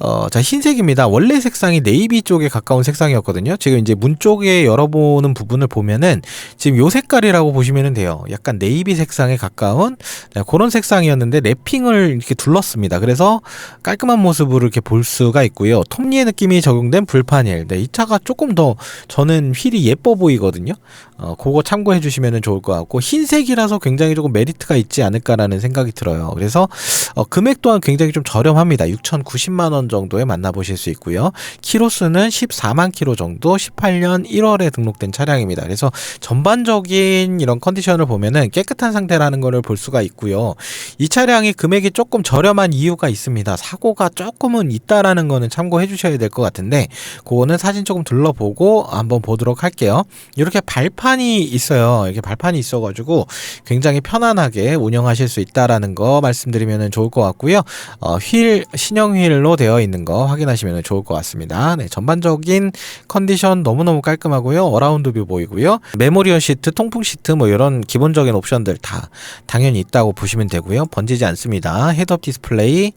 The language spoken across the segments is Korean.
어, 자, 흰색입니다. 원래 색상이 네이비 쪽에 가까운 색상이었거든요. 지금 이제 문 쪽에 열어보는 부분을 보면은 지금 요 색깔이라고 보시면 돼요. 약간 네이비 색상에 가까운 자, 그런 색상이었는데 랩핑을 이렇게 둘렀습니다. 그래서 깔끔한 모습으로 이렇게 볼 수가 있고요. 톱니의 느낌이 적용된 불판일. 네, 이 차가 조금 더 저는 휠이 예뻐 보이거든요. 어, 그거 참고해 주시면 좋을 것 같고 흰색이라서 굉장히 조금 메리트가 있지 않을까라는 생각이 들어요. 그래서 어, 금액 또한 굉장히 좀 저렴합니다. 6,090만 원 정도에 만나보실 수 있고요. 키로수는 14만 키로 정도 18년 1월에 등록된 차량입니다. 그래서 전반적인 이런 컨디션을 보면은 깨끗한 상태라는 것을 볼 수가 있고요. 이 차량이 금액이 조금 저렴한 이유가 있습니다. 사고가 조금은 있다라는 거는 참고해 주셔야 될 것 같은데 그거는 사진 조금 둘러보고 한번 보도록 할게요. 이렇게 발판이 있어요. 이렇게 발판이 있어가지고 굉장히 편안하게 운영하실 수 있다라는 거 말씀드리면 좋을 것 같고요. 어, 휠 신형 휠로 되어 있는 거 확인하시면 좋을 것 같습니다. 네, 전반적인 컨디션 너무너무 깔끔하고요. 어라운드 뷰 보이고요. 메모리얼 시트, 통풍 시트 뭐 이런 기본적인 옵션들 다 당연히 있다고 보시면 되고요. 번지지 않습니다. 헤드업 디스플레이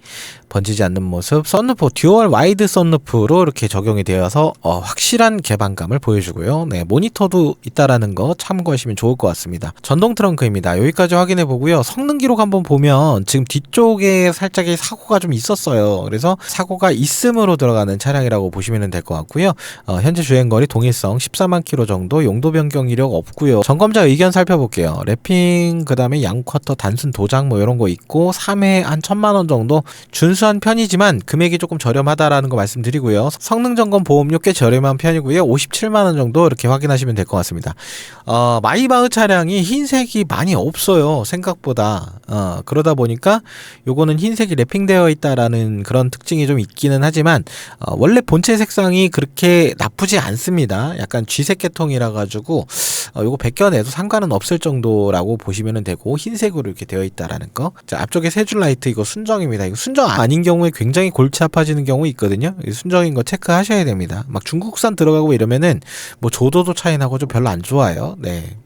번지지 않는 모습, 썬루프 듀얼 와이드 썬루프로 이렇게 적용이 되어서 어, 확실한 개방감을 보여주고요. 네, 모니터도 있다라는 거 참고하시면 좋을 것 같습니다. 전동 트렁크입니다. 여기까지 확인해 보고요. 성능 기록 한번 보면 지금 뒤쪽에 살짝의 사고가 좀 있었어요. 그래서 사고 가 있음으로 들어가는 차량이라고 보시면 될 것 같고요. 어, 현재 주행거리 동일성 14만 킬로 정도, 용도 변경 이력 없고요. 점검자 의견 살펴볼게요. 랩핑 그다음에 양쿼터 단순 도장 뭐 이런 거 있고 3회 한 천만 원 정도 준수한 편이지만 금액이 조금 저렴하다라는 거 말씀드리고요. 성능 점검 보험료 꽤 저렴한 편이고요. 57만 원 정도 이렇게 확인하시면 될 것 같습니다. 어, 마이바흐 차량이 흰색이 많이 없어요. 생각보다. 어, 그러다 보니까 요거는 흰색이 랩핑되어 있다라는 그런 특징이 좀 있기는 하지만 어, 원래 본체 색상이 그렇게 나쁘지 않습니다. 약간 쥐색 계통이라 가지고 어, 요거 벗겨내도 상관은 없을 정도라고 보시면 되고 흰색으로 이렇게 되어 있다라는 거. 자, 앞쪽에 세 줄 라이트 이거 순정입니다. 이거 순정 아닌 경우에 굉장히 골치 아파지는 경우 있거든요. 이 순정인 거 체크하셔야 됩니다. 막 중국산 들어가고 이러면은 뭐 조도도 차이 나고 좀 별로 안 좋아요. 네.